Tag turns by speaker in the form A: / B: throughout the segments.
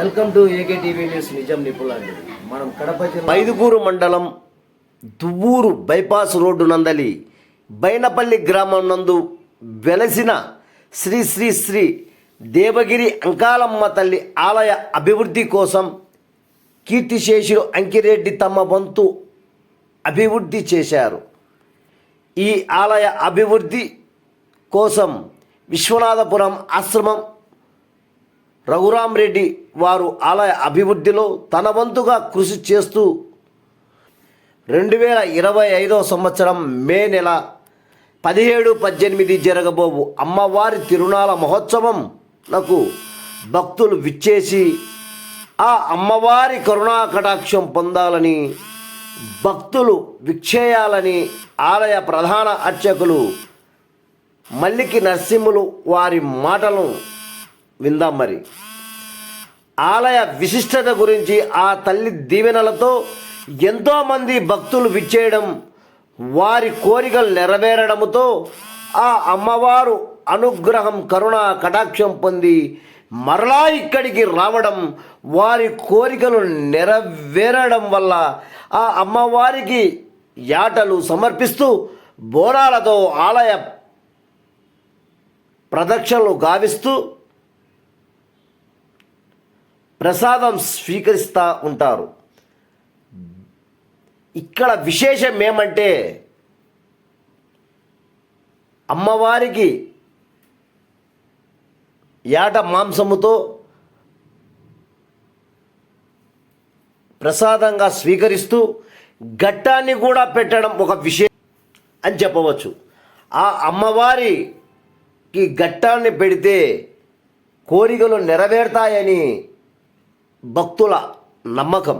A: Welcome to AK TV news నిజం నిపుణులండి మనం కడప జిల్లా మండలం దువ్వూరు బైపాస్ రోడ్డు నందలి బైనపల్లి గ్రామం నందు వెలసిన శ్రీ శ్రీ శ్రీ దేవగిరి అంకాలమ్మ తల్లి ఆలయ అభివృద్ధి కోసం కీర్తిశేషులు అంకిరెడ్డి తమ వంతు అభివృద్ధి చేశారు. ఈ ఆలయ అభివృద్ధి కోసం విశ్వనాథపురం ఆశ్రమం రఘురాం రెడ్డి వారు ఆలయ అభివృద్ధిలో తన వంతుగా కృషి చేస్తూ రెండు వేల ఇరవై ఐదో సంవత్సరం మే నెల పదిహేడు పద్దెనిమిది జరగబోవు అమ్మవారి తిరునాళ మహోత్సవం నాకు భక్తులు విచ్చేసి ఆ అమ్మవారి కరుణా కటాక్షం పొందాలని భక్తులు విక్షేయాలని ఆలయ ప్రధాన అర్చకులు మల్లికి నరసింహులు వారి మాటలను విందాం మరి. ఆలయ విశిష్టత గురించి ఆ తల్లి దీవెనలతో ఎంతోమంది భక్తులు విచ్చేయడం వారి కోరికలు నెరవేరడంతో ఆ అమ్మవారు అనుగ్రహం కరుణ కటాక్షం పొంది మరలా ఇక్కడికి రావడం వారి కోరికలు నెరవేరడం వల్ల ఆ అమ్మవారికి యాటలు సమర్పిస్తూ బోరాలతో ఆలయ ప్రదక్షిణలు గావిస్తూ ప్రసాదం స్వీకరిస్తూ ఉంటారు. ఇక్కడ విశేషం ఏమంటే అమ్మవారికి ఏట మాంసముతో ప్రసాదంగా స్వీకరిస్తూ ఘట్టాన్ని కూడా పెట్టడం ఒక విషయం అని చెప్పవచ్చు. ఆ అమ్మవారికి ఘట్టాన్ని పెడితే కోరికలు నెరవేరుతాయని భక్తుల నమ్మకం.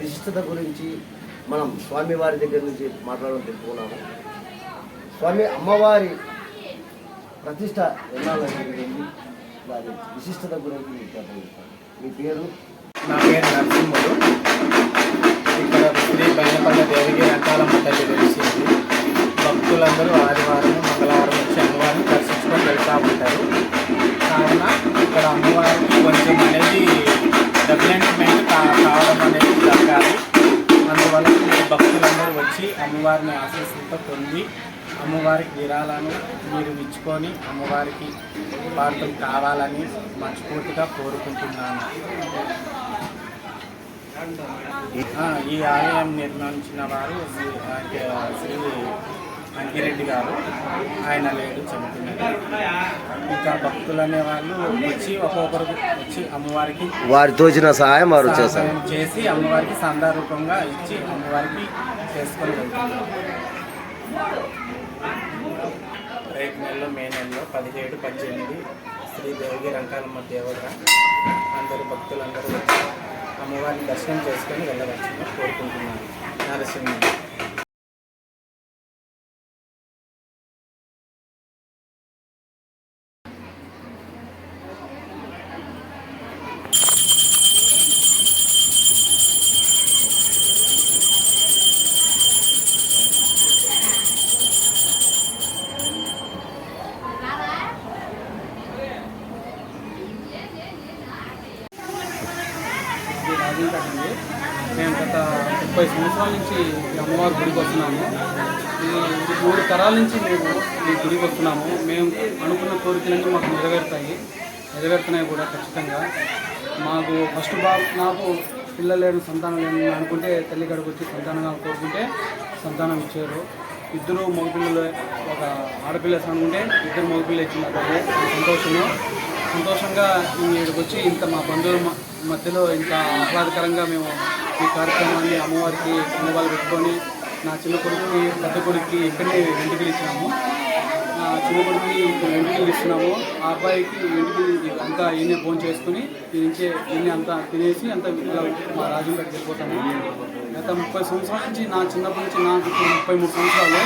A: విశిష్టత గురించి మనం స్వామివారి దగ్గర నుంచి మాట్లాడడం తెలుసుకున్నాము. స్వామి అమ్మవారి ప్రతిష్ట ఎన్నాళ్ళ జరిగింది? దాని విశిష్టత గురించి మీకు మీ పేరు?
B: నా పేరు నరసింహుడు. శ్రీ బైనపల్లి దేవికి రకాలమ్మ తల్లి భక్తులందరూ ఆదివారం మంగళవారం వచ్చి అమ్మవారిని దర్శించుకొని వెళ్తూ ఉంటారు. కావున ఇక్కడ అమ్మవారికి కొంచెం అనేది డెవలప్మెంట్ కావడం అనేది జరగాలి. అందువల్ల భక్తులందరూ వచ్చి అమ్మవారిని ఆశీస్సులతో పొంది అమ్మవారికి విరాలను మీరు ఇచ్చుకొని అమ్మవారికి వార్తలు కావాలని మనస్ఫూర్తిగా కోరుకుంటున్నాను. ఈ ఆలయం నిర్మించిన వారు శ్రీ అంకి- శ్రీ అంకిరెడ్డి గారు. ఆయన లేడు చనిపోయినారు ఇంకా భక్తులు అనే వాళ్ళు వచ్చి ఒక్కొక్కరు వచ్చి అమ్మవారికి
A: వారి తోచిన సహాయం వారు చేశారు.
B: చేసి అమ్మవారికి సందారూపంగా ఇచ్చి అమ్మవారికి చేసుకొని వెళ్తున్నారు. రేపు నెలలో మే నెలలో పదిహేడు పద్దెనిమిది శ్రీ దేవగి రంకాలమ్మ దేవత. అందరు భక్తులందరూ వచ్చి అమ్మవారిని దర్శనం చేసుకొని వెళ్ళవచ్చని కోరుకుంటున్నాను. నరసింహ
C: ఇది రాజేంద్ర కట్టండి మేము గత ముప్పై సంవత్సరాల నుంచి అమ్మవారి గుడికి వస్తున్నాము. ఈ మూడు తరాల నుంచి మేము ఈ గుడికి వస్తున్నాము. మేము అనుకున్న కోరికలన్నీ మాకు నెరవేరుతాయి. నెరవేరుతున్నాయి కూడా ఖచ్చితంగా. మాకు ఫస్ట్ బా నాకు పిల్లలు లేని సంతానం లేని అనుకుంటే తల్లి గడకు వచ్చి సంతానంగా కోరుకుంటే సంతానం ఇచ్చారు ఇద్దరు మగపిల్లలు ఒక ఆడపిల్ల అనుకుంటే ఇద్దరు మగపిల్లలు ఇచ్చిన సంతోషము. సంతోషంగా ఇక్కడికి వచ్చి ఇంత మా బంధువులు మధ్యలో ఇంత ఆహ్లాదకరంగా మేము ఈ కార్యక్రమాన్ని అమ్మవారికి అమ్మవారు పెట్టుకొని నా చిన్న కొడుకుని పెద్ద కొడుకుకి ఇక్కడనే వెంటికలు ఇచ్చినాము. నా చిన్న కొడుకుని వెంటికలు ఇస్తున్నాము. ఆ అబ్బాయికి వెంటికలు అంతా ఈయనే ఫోన్ చేసుకుని ఈ నుంచే ఈయన అంతా తినేసి అంతా ఇలా మా రాజు గారికి వెళ్ళిపోతాము గత ముప్పై సంవత్సరాల నుంచి నా చిన్నప్పటి నుంచి నాకు ముప్పై మూడు సంవత్సరాలు.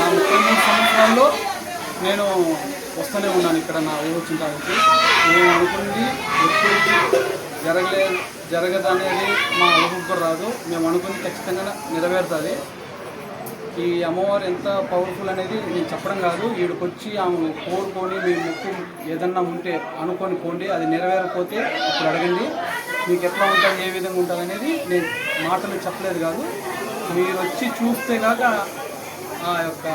C: నా ముప్పై మూడు సంవత్సరాల్లో నేను వస్తూనే ఉన్నాను ఇక్కడ నా ఊరు వచ్చిన కాబట్టి నేను అనుకుంది ఎప్పుడు జరగలే జరగదనేది మా అనుభవం రాదు. మేము అనుకుని ఖచ్చితంగా నెరవేరుతుంది. ఈ అమ్మవారు ఎంత పవర్ఫుల్ అనేది నేను చెప్పడం కాదు. వీడికి వచ్చి ఆమె కోరుకొని మీ ముక్కు ఏదన్నా ఉంటే అనుకొని పోండి అది నెరవేరకపోతే అప్పుడు అడగండి. మీకు ఎట్లా ఉంటుంది ఏ విధంగా ఉంటుంది అనేది నేను మాటలు చెప్పలేదు కాదు. మీరు వచ్చి చూస్తే కాక ఆ యొక్క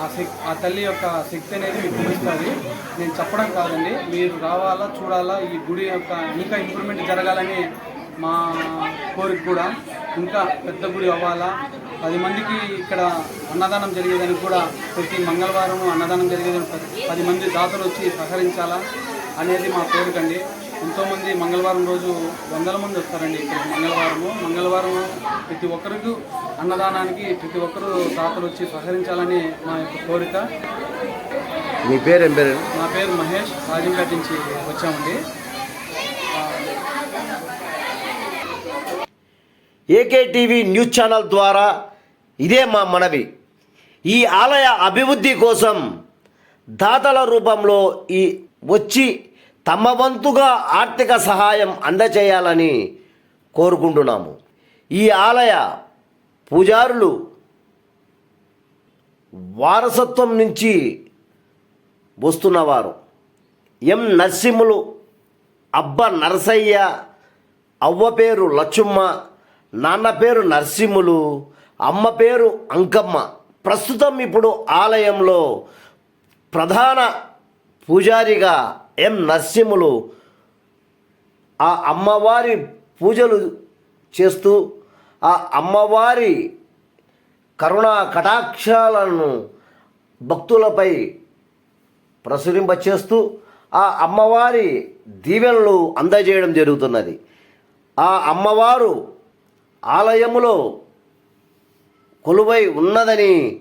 C: ఆ శక్తి ఆ తల్లి యొక్క శక్తి అనేది మీకు తెలుస్తుంది. నేను చెప్పడం కాదండి. మీరు రావాలా చూడాలా ఈ గుడి యొక్క ఇంకా ఇంప్రూవ్మెంట్ జరగాలని మా కోరిక కూడా. ఇంకా పెద్ద గుడి అవ్వాలా. పది మందికి ఇక్కడ అన్నదానం జరిగేదని కూడా ప్రతి మంగళవారం అన్నదానం జరిగేదానికి పది- మంది దాతలు వచ్చి సహకరించాలా అనేది మా కోరిక అండి. ఎంతోమంది మంగళవారం రోజు వందల మంది వస్తారండి ఇక్కడ మంగళవారము. మంగళవారం ప్రతి ఒక్కరికి అన్నదానానికి ప్రతి ఒక్కరు దాతలు వచ్చి సహకరించాలని మా యొక్క కోరిక.
A: మీ పేరు ఏం పేరు?
C: నా పేరు మహేష్. రాజంపేట నుంచి వచ్చామండి.
A: ఏకే టీవీ న్యూస్ ఛానల్ ద్వారా ఇదే మా మనవి. ఈ ఆలయ అభివృద్ధి కోసం దాతల రూపంలో ఈ వచ్చి తమ వంతుగా ఆర్థిక సహాయం అందచేయాలని కోరుకుంటున్నాము. ఈ ఆలయ పూజారులు వారసత్వం నుంచి వస్తున్నవారు. ఎం నరసింహులు అబ్బ నరసయ్య అవ్వ పేరు లచ్చుమ్మ నాన్న పేరు నరసింహులు అమ్మ పేరు అంకమ్మ. ప్రస్తుతం ఇప్పుడు ఆలయంలో ప్రధాన పూజారిగా ఎం నరసింహులు ఆ అమ్మవారి పూజలు చేస్తూ ఆ అమ్మవారి కరుణా కటాక్షాలను భక్తులపై ప్రసురింపచేస్తూ ఆ అమ్మవారి దీవెనలు అందజేయడం జరుగుతున్నది. ఆ అమ్మవారు ఆలయములో కొలువై ఉన్నదని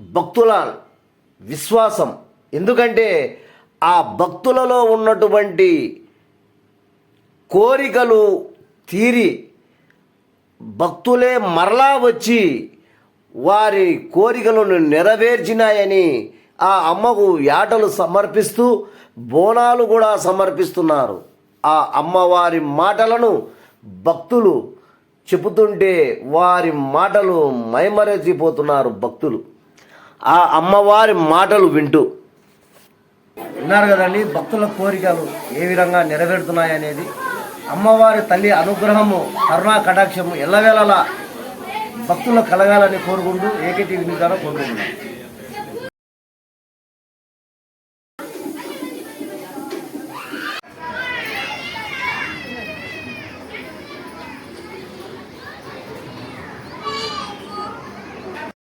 A: భక్తుల విశ్వాసం. ఎందుకంటే ఆ భక్తులలో ఉన్నటువంటి కోరికలు తీరి భక్తులే మరలా వచ్చి వారి కోరికలను నెరవేర్చినాయని ఆ అమ్మకు యాటలు సమర్పిస్తూ బోనాలు కూడా సమర్పిస్తున్నారు. ఆ అమ్మవారి మాటలను భక్తులు చెబుతుంటే వారి మాటలు మైమరచిపోతున్నారు భక్తులు. ఆ అమ్మవారి మాటలు వింటూ విన్నారు కదండి భక్తుల కోరికలు ఏ విధంగా నెరవేరుతున్నాయనేది. అమ్మవారి తల్లి అనుగ్రహము కరుణా కటాక్షము ఎల్లవేళలా భక్తులు కలగాలని కోరుకుంటూ ఏకేటీవీ ద్వారా కోరుకుంటున్నాను